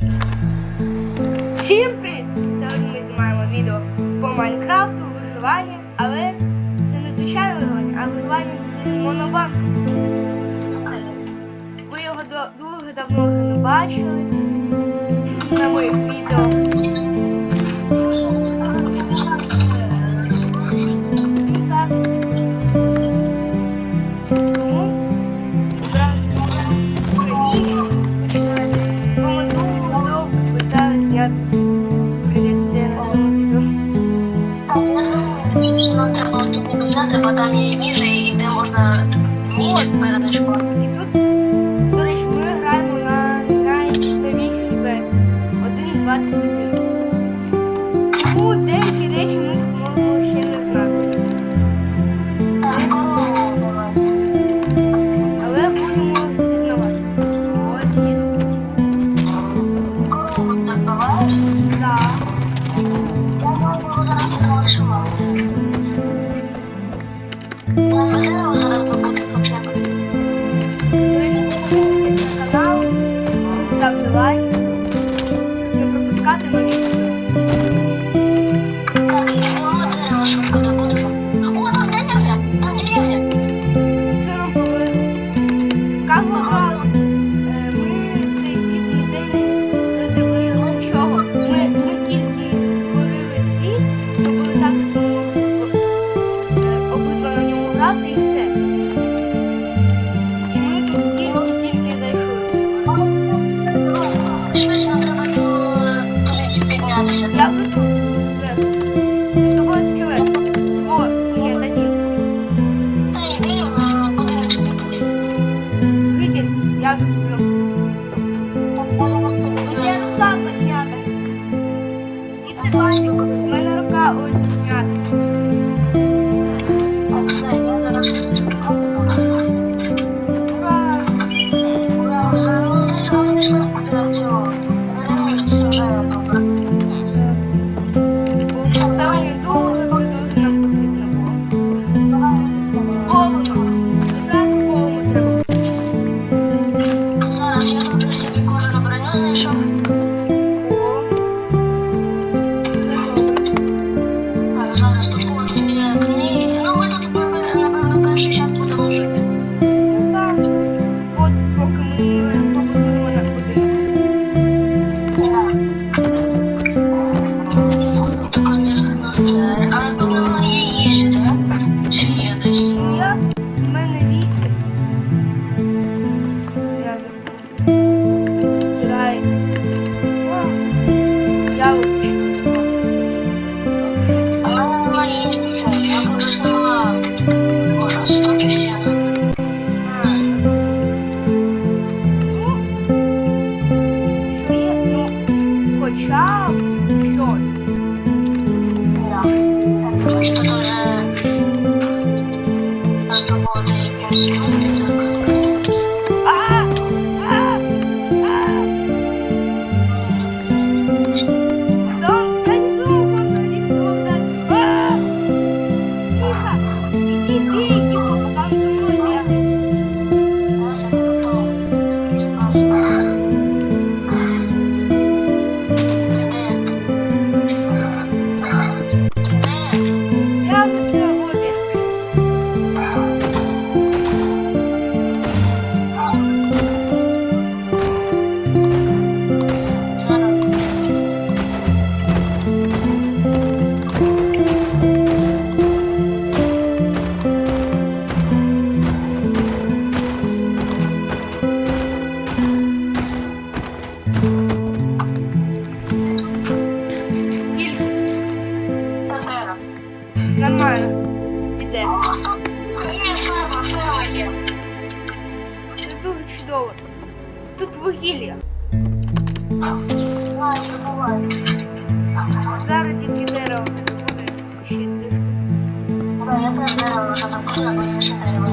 Всім привіт! Сьогодні ми знімаємо відео по Майнкрафту, виживанню, але це не звичайне виживання, а виживання з монобанком. Ви його дуже давно не бачили на моїх відео. Нормально. Іде. Ні, ферма, ферма є. Це дуже чудово. Тут вугілля. Зараз тільки дерево буде ще трішки. Я треба дерево, треба ще дерево.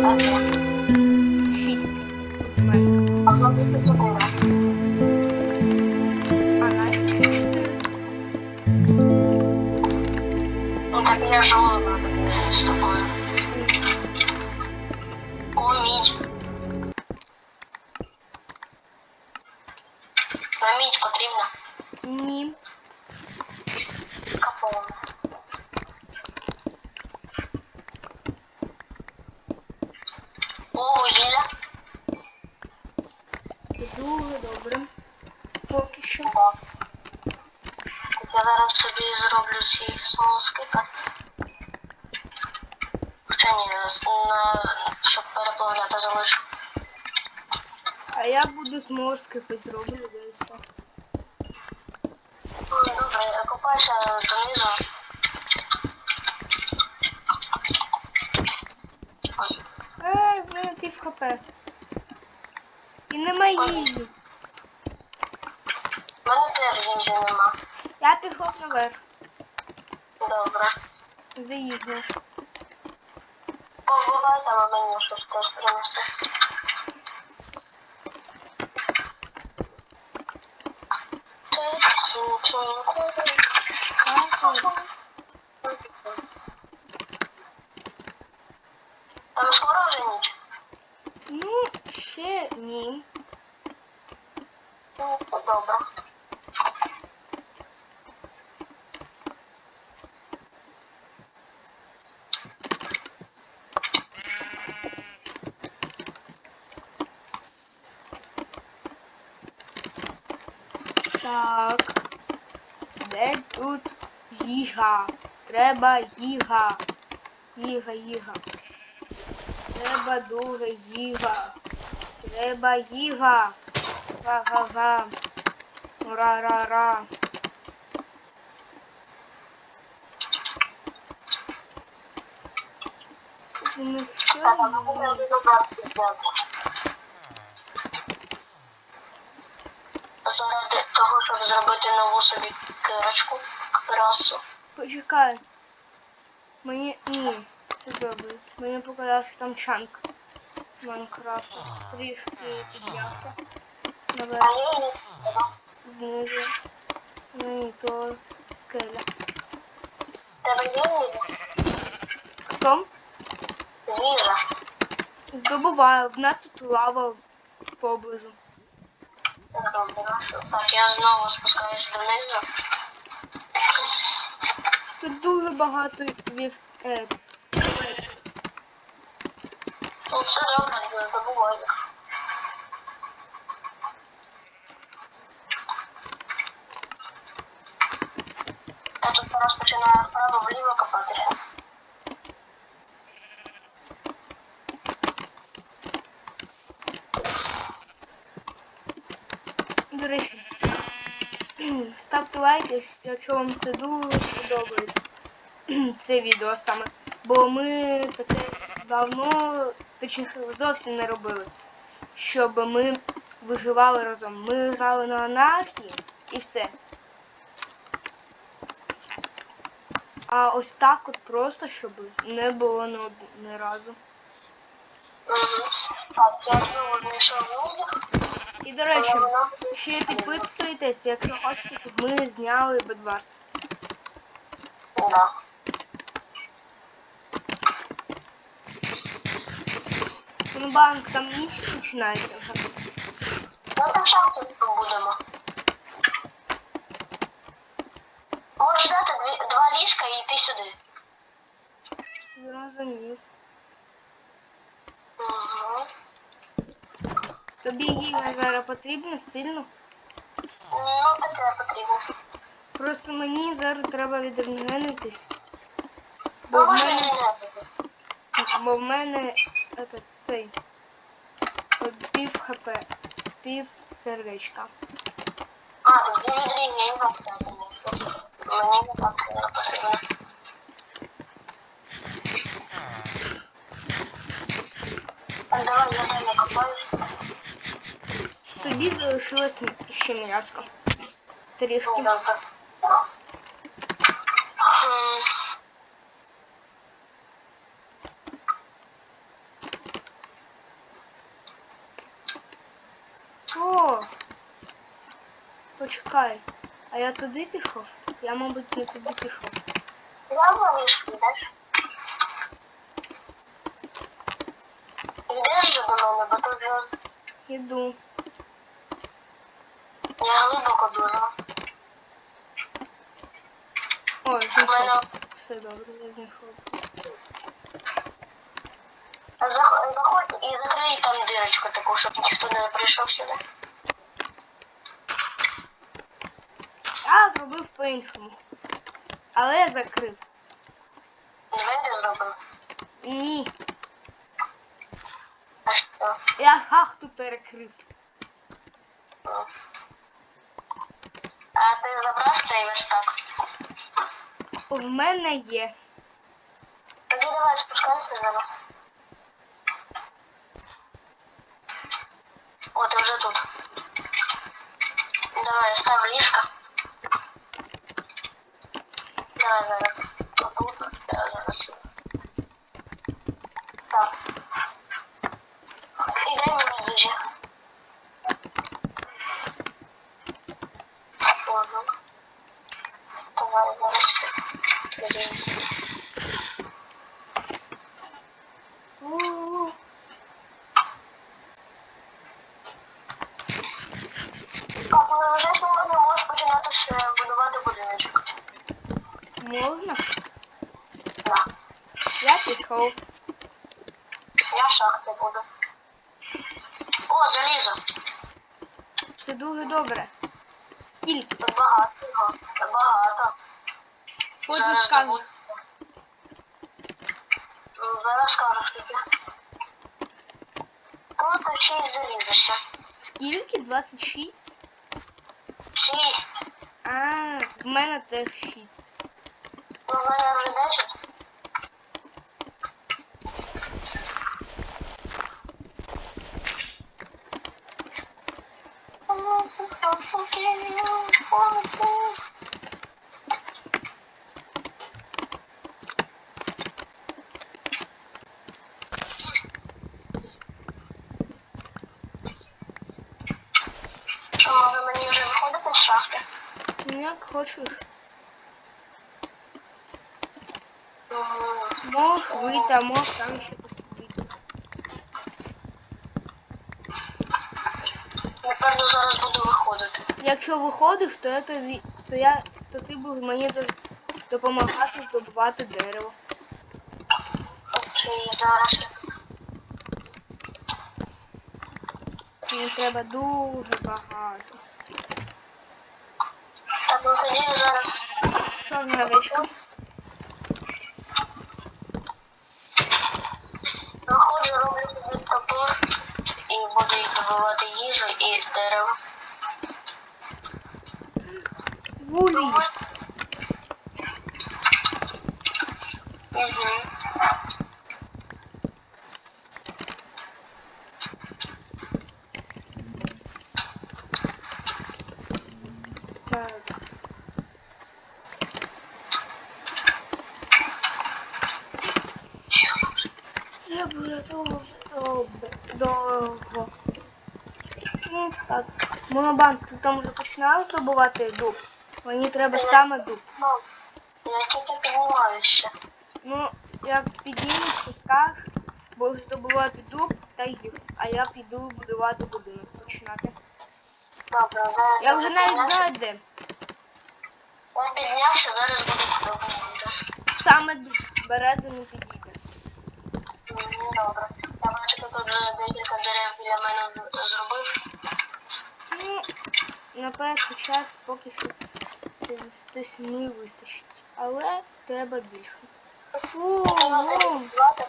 Bueno. добре, закопайся донизу. Ай, в мене пів хп. І немає їжі. У мене теж їжі нема. Я пішов наверх. Добре. Заїжджу. Побувай там, а мені щось теж принесе. Так. Де тут їжа? Треба їжа. Їжа, їжа. Треба дуже їжа. Треба їжа. Га-га-га. Ра-ра-ра. Ну що Так, а ну, є? я буду бабки взяти. Заради зробити нову собі кирочку, красу. Почекай. Мені. Ні, все добре. Мені показав, що там чанк. Майнкрафту. Трішки піднявся. Наверх, знизу. Монітор. Скеля. тебе є їжа? Хто? Їжа. Здобуваю. В нас тут лава поблизу. Так, я знову спускаюсь донизу. Тут дуже багато вів. Е, Ну, це добре, не забуваю їх. Я тут зараз починаю вправо вліво копатися. до речі. Лайки, якщо вам це дуже сподобається. Це відео саме. Бо ми таке давно, точніше, зовсім не робили. Щоб ми виживали разом. Ми грали на анархії і все. А ось так от просто, щоб не було ні, ні разу. Угу. Так, я знову знайшов одяг. І до речі, ще підписуйтесь, якщо хочете, щоб ми зняли Бедварс. Банк там ніч починається вже. Так шахту будемо. Можеш взяти два ліжка і йти сюди. Зрозумів. Угу. Тобі їжа зараз потрібна стильно. Ну таке потрібно. Просто мені зараз треба відрегенитись. Бо в мене, не бо в мене этот, цей от пів хп, пів сердечка. А, дві вам. Мені не так не потрібно. А давай я далі копаюсь. Тобі залишилось ще м'яско. Трішки. Ну, добре. М, О! Почекай. А я туди пішов? Я, мабуть, не туди пішов. Я в ліжку йдеш? Йдеш же до мене, бо тут же Іду. Все добре, я знайшов. Зах- заходь і закрий там дирочку таку, щоб ніхто не прийшов сюди. Я зробив по-іншому. Але я закрив. Двері зробив. Ні. А що? Я хахту перекрив. А ти забрав цей верстак? В мене є. Тоді давай спускайся з нами. О, ти вже тут. Давай, став ліжка. Давай зараз. Сколько шість залізося? Скільки? 26? 6. А, в мене теж 6. У ну, мене вже 10. Там ще посидіти. Напевно, зараз буду виходити. Якщо виходиш, то я тобі, то я, то ти будеш мені допомагати здобувати дерево. Окей, зараз. Мені треба дуже багато. Так, ну тоді я зараз. Чорна овечка. І буду їх добивати їжу і дерево. Вулі. Угу. Дуже добре. Довго. Ну так. Монобанк, ти там вже починав здобувати дуб. Мені треба саме дуб. Ну, я тільки піднімаю ще. Ну, як піднімеш, пісках, будеш здобувати дуб та їх. А я піду будувати будинок починати. Добре, зараз. Я вже навіть знаю де. Я піднявся, зараз пробувати. Саме дуб. Берези не підійде. Мгм, Добре. Я бачу, ти тут вже декілька дерев біля мене зробив. Ну, на перший час поки що це не вистачить. Але треба більше. О, підбивати.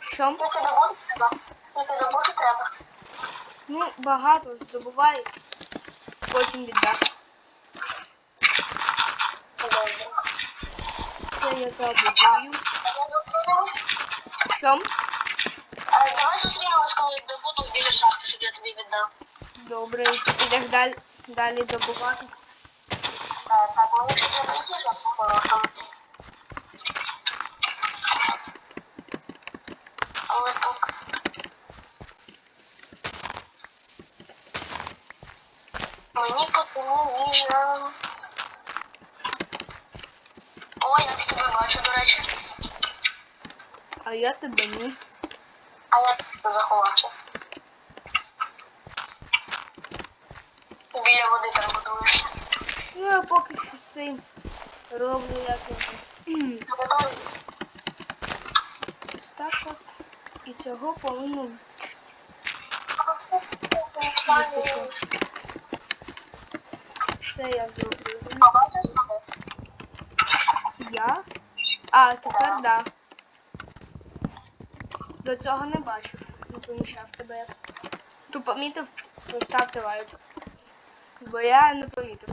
що? Тільки треба. Тільки роботи треба. Ну, багато здобувай, потім віддаш. Це я забудую. Що? А давай зустрінемось, коли добуду біля шахти, щоб я тобі віддав. Добре, і ти підеш далі, далі добувати. Так, так, мені ще треба їжа по-хорошому. Але поки. Мені потрібна їжа. О, я тебе бачу, до речі. А я тебе ні. А я тут заховався. Біля води там будуєшся. Ну, я поки що цим його. Так от. І цього повинно. Це я зроблю. Я? А, тепер да. До цього не бачив. Не помічав тебе. Ту помітив, поставте лайк. Бо я не помітив.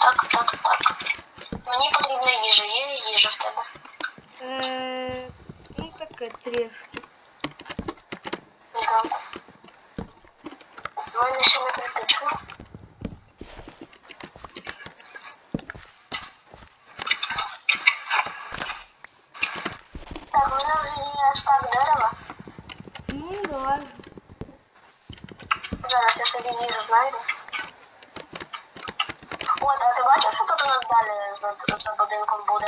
Так, так, так. Мені потрібна їжа. Є їжа в тебе? Е, ну таке трішки. Добре. У мене ще не критично. Мене вже є дерева. Ну, давай. Зараз я собі їжу знайду. От, а ти бачиш, що тут у нас далі за, за будинком буде?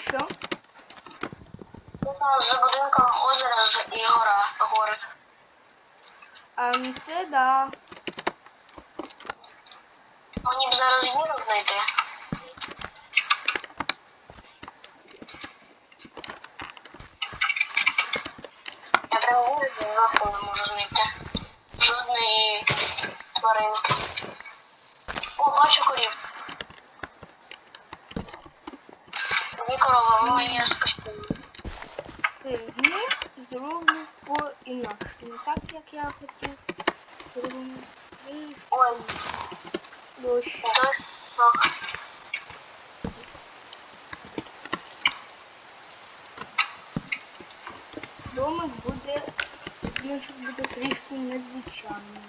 Що? Ну, за будинком озеро і гора, гори. А це да. Мені б зараз їду знайти. Я прям їду нахуй не можу знайти. Жодної тваринки. О, бачу корів. Дві корови, ви мені спасибі. Сьогодні по-інакше. Не так, як я хотів. Ой, дощ. дощ. Домик буде, значить, буде трішки надзвичайний.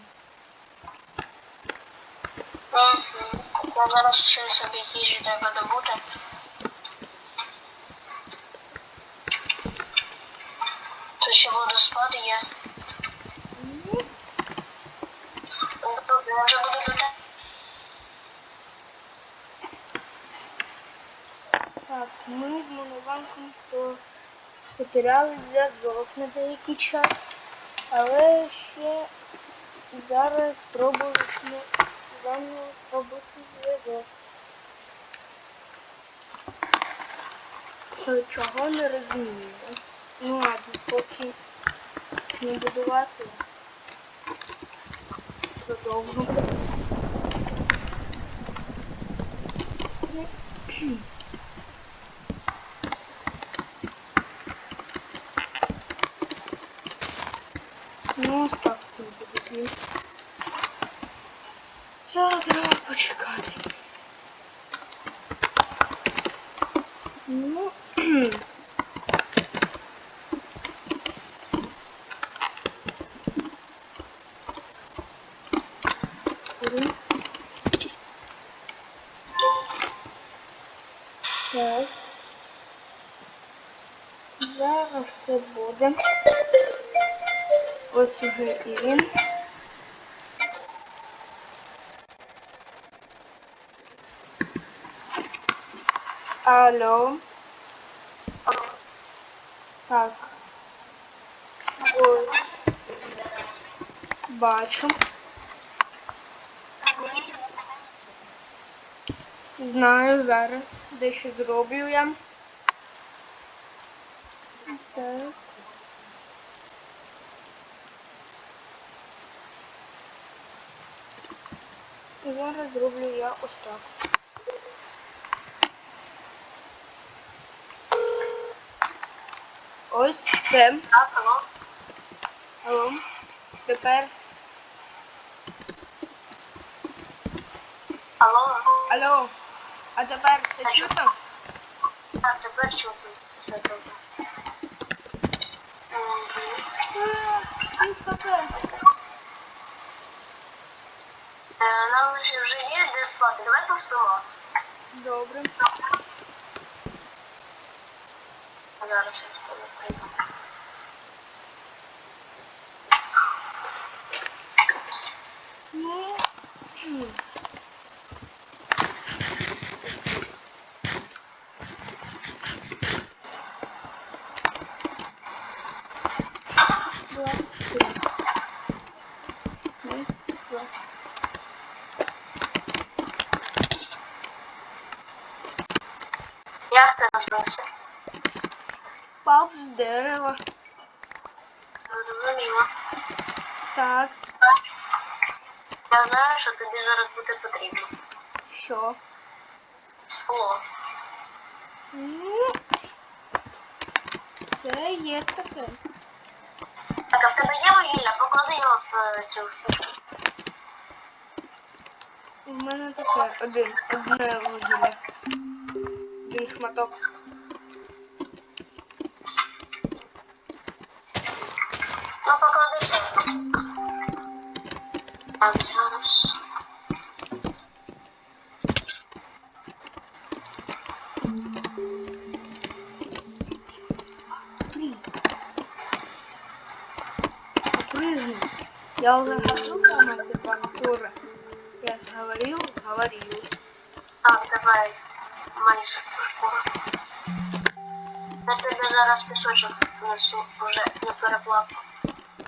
Я зараз ще собі їжі треба добути. Ще водоспад є. Я вже буду до. Так, ми з Монованком потеряли зв'язок на деякий час, але ще зараз спробуємо заново робити зв'язок. Чого не розумію. Ну ладно, поки не будувати. Продовжимо. Ну, так тут буде. Зараз треба почекати. Ну, Кури. Так. Зараз все буде. Ось уже і він. Алло. Так. Ой. Бачу. Знаю зараз. Дещо зроблю я. Так. І зараз зроблю я ось так. Ось все. Так, алло. Алло. Тепер. Алло. Алло. А тепер це чутно? Так, тепер чути. Все добре. А, Нам вже є де спати. Давай поспимо. Добре. Зараз я тебе прийду. Ну. Ти розбився? Пап з дерева. Зрозуміло. Так, Я знаю, що тобі зараз буде потрібно. що? Скло. Ну, це є таке. Так, а в тебе є вугілля? Поклади його в е, цю штуку. У мене таке один, одне вугілля. Шматок. Ну, поклади все. Так, зараз. Я уже это вам тоже. Я говорил, говорил. Так, давай. Майже шкуру. Я тебе зараз пісочок несу вже не переплавку.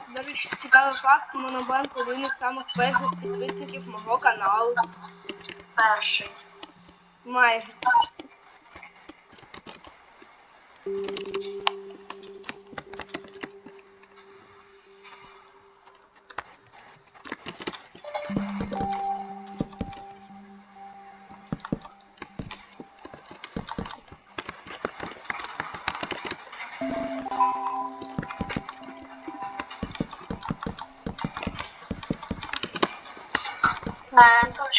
До речі, цікавий факт, Монобанк один із самих перших підписників мого каналу. Перший. Майже.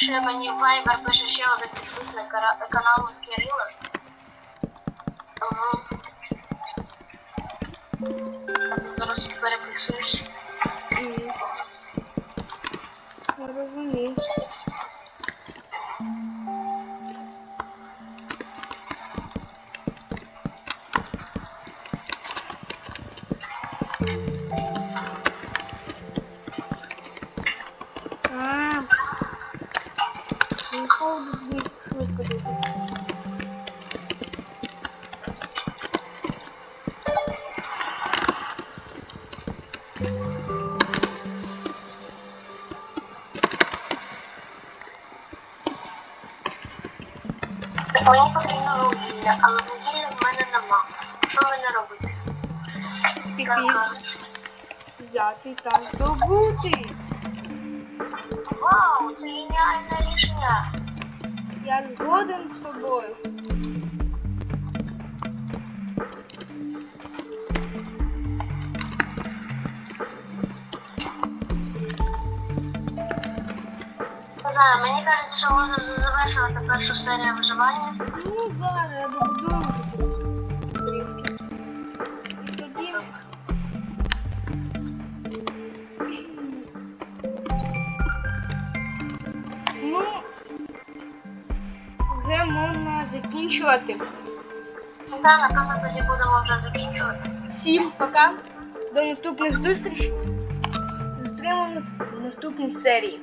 Ще мені Viber пише ще один підписник каналу Кирило. Зараз переписуєш. Розумію. Так, взяти та здобути. Вау, це геніальне рішення. Я згоден з тобою. Знаю, мені кажеться, що можна завершувати першу серію виживання. Закінчувати. Так, напевно, тоді будемо вже закінчувати. Всім пока. До наступних зустрічей. Зустрінемось в наступній серії.